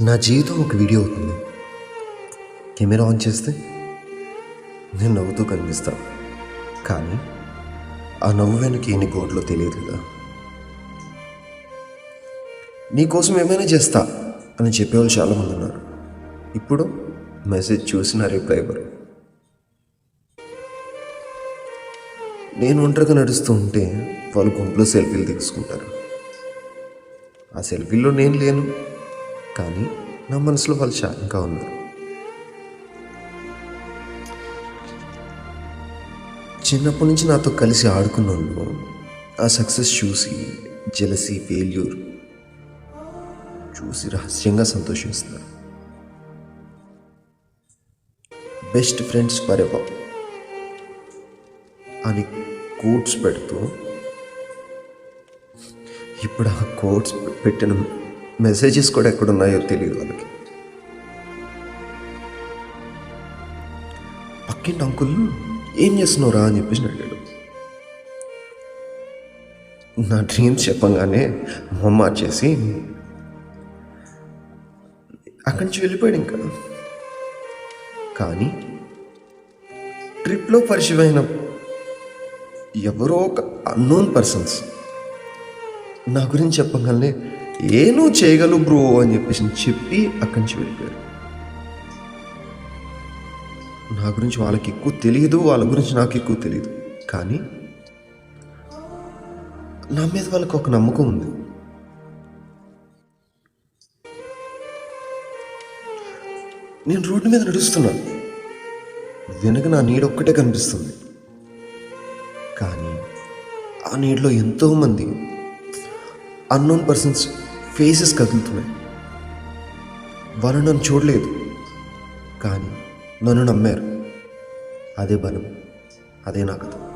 నా జీవితం ఒక వీడియో అవుతుంది. కెమెరా ఆన్ చేస్తే నేను నవ్వుతూ కనిపిస్తాను. కానీ ఆ నవ్వు వెనక ఎన్ని కోట్లో తెలియదు కదా. నీకోసం ఏమైనా చేస్తా అని చెప్పేవాళ్ళు చాలామంది ఉన్నారు. ఇప్పుడు మెసేజ్ చూసిన రిప్లై ఇవ్వరు నేను ఒంటరిగా నడుస్తూ ఉంటే వాళ్ళు గుంపులో సెల్ఫీలు తీసుకుంటారు. ఆ సెల్ఫీల్లో నేను లేను. కానీ నా మనసులో వాళ్ళు చా ఇంకా ఉన్నారు. చిన్నప్పటి నుంచి నాతో కలిసి ఆడుకున్న వాళ్ళు ఆ సక్సెస్ చూసి జెలసీ ఫెయిల్యూర్ చూసి రహస్యంగా సంతోషిస్తారు బెస్ట్ ఫ్రెండ్స్ ఫర్ ఎవర్ అని కోట్స్ పెడుతూ ఇప్పుడు ఆ కోట్స్ పెట్టిన మెసేజెస్ కూడా ఎక్కడున్నాయో తెలియదు వాళ్ళకి పక్కింటి అంకుల్ ఏం చేస్తున్నావురా? అని చెప్పేసి అడిగాడు. నా డ్రీమ్స్ చెప్పంగానే మొహం చేసి అక్కడి నుంచి వెళ్ళిపోయాడు ఇంకా. కానీ ట్రిప్లో పరిచయమైన ఎవరో ఒక అన్నోన్ పర్సన్స్ నా గురించి చెప్పగానే ఏ నువ్వు చేయగలవు బ్రో అని చెప్పేసి చెప్పి అక్కడి నుంచి వెళ్ళిపోయారు. నా గురించి వాళ్ళకి ఎక్కువ తెలియదు వాళ్ళ గురించి నాకు ఎక్కువ తెలియదు. కానీ నా మీద వాళ్ళకి ఒక నమ్మకం ఉంది. నేను రోడ్డు మీద నడుస్తున్నాను. వెనక నా నీడ ఒక్కటే కనిపిస్తుంది. కానీ ఆ నీడలో ఎంతోమంది అన్నోన్ పర్సన్స్ ఫేసెస్ కదులుతున్నాయి. వాళ్ళు నన్ను చూడలేదు. కానీ నన్ను నమ్మారు. అదే బలం. అదే నా కథ.